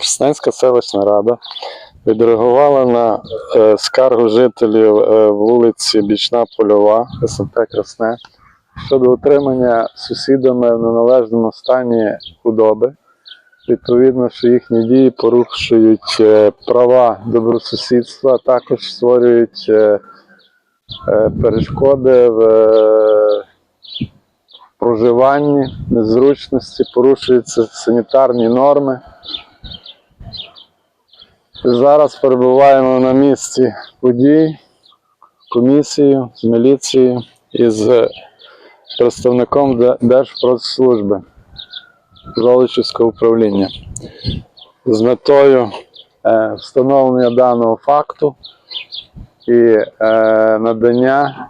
Красненська селищна рада відреагувала на е, скаргу жителів е, вулиці Бічна Польова, СМТ Красне, щодо отримання сусідами в неналежному стані худоби. Відповідно, що їхні дії порушують е, права добросусідства, а також створюють перешкоди в проживанні, незручності, порушуються санітарні норми. Зараз перебуваємо на місці подій, комісією з міліцією і з представником Де- Держпродслужби Золочівського управління з метою е, встановлення даного факту і е, надання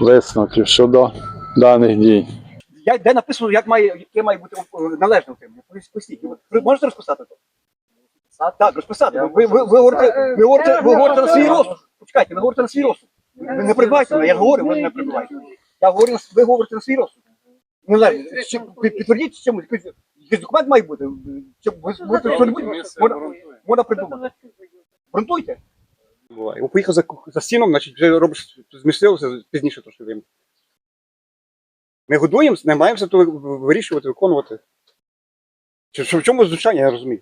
висновків щодо даних дій. Я, де написано, як має, яке має бути належне утримання. Пояс- Поясніть. Можете розписати то? Так, розписати. Ви, ви, ви, говорите, ви, говорите, ви говорите на свій розсуд. Почекайте, ви говорите на свій розсуд. Ви не прибивайте мене, я говорю, ви не прибивайте. Я говорю, ви говорите на свій розсуд. Чи- під- Підтвердіть чимось. Якийсь документ має бути. Можна, можна придумати. Грунтуйте. Буває. Поїхав за, за стіном, значить вже робиш змістилося пізніше трошки времени. Ми годуємо, намагаємося то вирішувати, виконувати. Чи, що, в чому знущання, я розумію.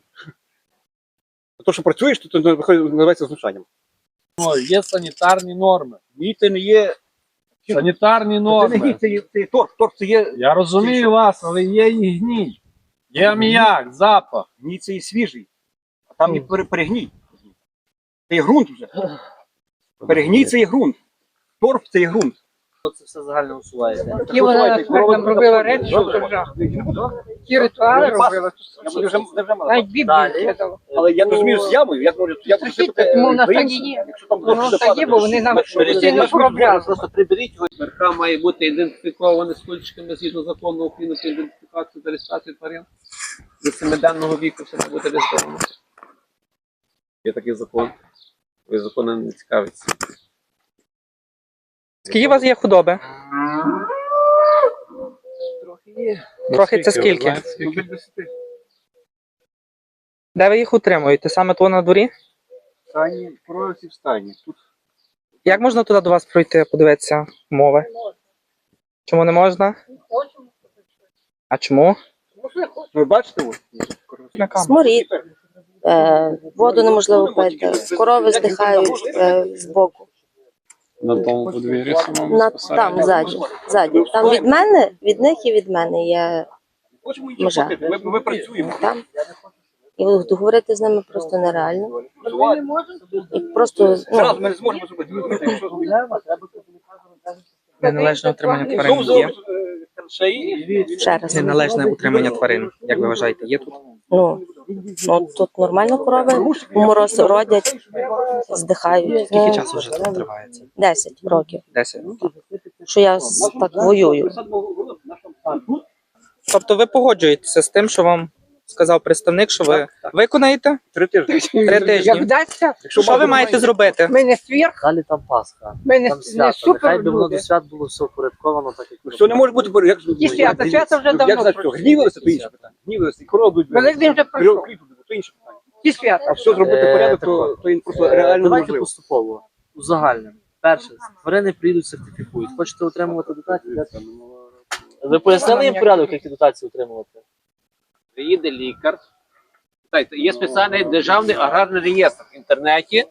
То, що працюєш, то, то називається знущанням. Ну, є санітарні норми. Ні, не є. Санітарні Це не норми. це є, це є торф. Торф це є. Я розумію вас, але є і гній. Є аміак, запах. Ні, це є свіжий. А там пере- перегній. Це є ґрунт вже. Перегній це є ґрунт. Торф це є ґрунт. Це все загально усувається. Які вона так робила речі, що це жах. Ті ритуали робила. Я вже. Навіть Біблію Далі. читала. Але я не розумію з ямою, як можу, я Слухайте, тому в нас так і є. Якщо там Воно так є, бо вони нам постійно проблеми. Просто приберіть його. Мерка має бути ідентифікований з кульчиками згідно закону України про ідентифікацію та реєстрацію тварин. До семиденного віку все має бути реєстровано. Є такий закон. Ви законом не цікавиться. Скільки у вас є худоби? Трохи є. Трохи це скільки? Де ви їх утримуєте? Саме то на дворі? Стані, проявці в стані. Тут Як можна туди до вас пройти, подивитися умови? Чому не можна? А чому? ви бачите, На камеру. Сморід, е, воду неможливо пити, корови здихають е, збоку. На тому подвір'ї самому На, там, ззаді, ззаді. Там від мене, від них і від мене є Межа. Ми, ми працюємо. там. І говорити з ними просто нереально. І просто Зараз ну, ми не зможемо зробити. Якщо зробимо, Неналежне утримання тварин є. е, ще раз. Неналежне утримання тварин, як ви вважаєте, є тут? Ну, ну тут нормально корови мороз родять, здихають. Скільки Ну, часу вже там тривається? 10 років. Десять. Що я так воюю. Тобто ви погоджуєтеся з тим, що вам сказав представник, що ви виконаєте Три тижні. три тижні. Як вдасться, Що ви маєте зробити? ми не сверх, Далі там Пасха. ми не, Там не свято. Нехай супер би воно до свят було все впорядковано, так як Що не може бути, бо як Ті свята, свята вже давно Як знаєш, що пройшли. гнівилися, то інше питання. Гнівилися, і корова будуть Великдень вже пройшов. то інше питання. Ті свята. А все зробити Е, порядок, то, то він просто Е, реально Давайте неможливо. поступово. Узагальнимо. Перше, тварини прийдуть, сертифікують. Хочете отримувати дотацію? де? Ви пояснили їм порядок, які дотації отримувати? Приїде лікар. Є спеціальний державний аграрний реєстр в інтернеті,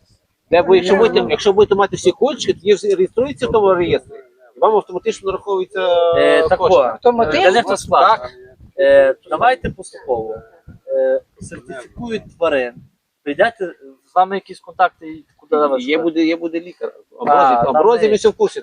де ви, якщо будете, якщо будете мати всі кульчики, тоді всі реєструються в тому реєстрі. І вам автоматично нараховується Е, так кошти. Автоматично? це складно. Е, давайте поступово. Е, сертифікують тварин. Прийдете, з вами якісь контакти, куди ви Є буде, є буде лікар. А, Аброзів, там аброзів і все в курсі.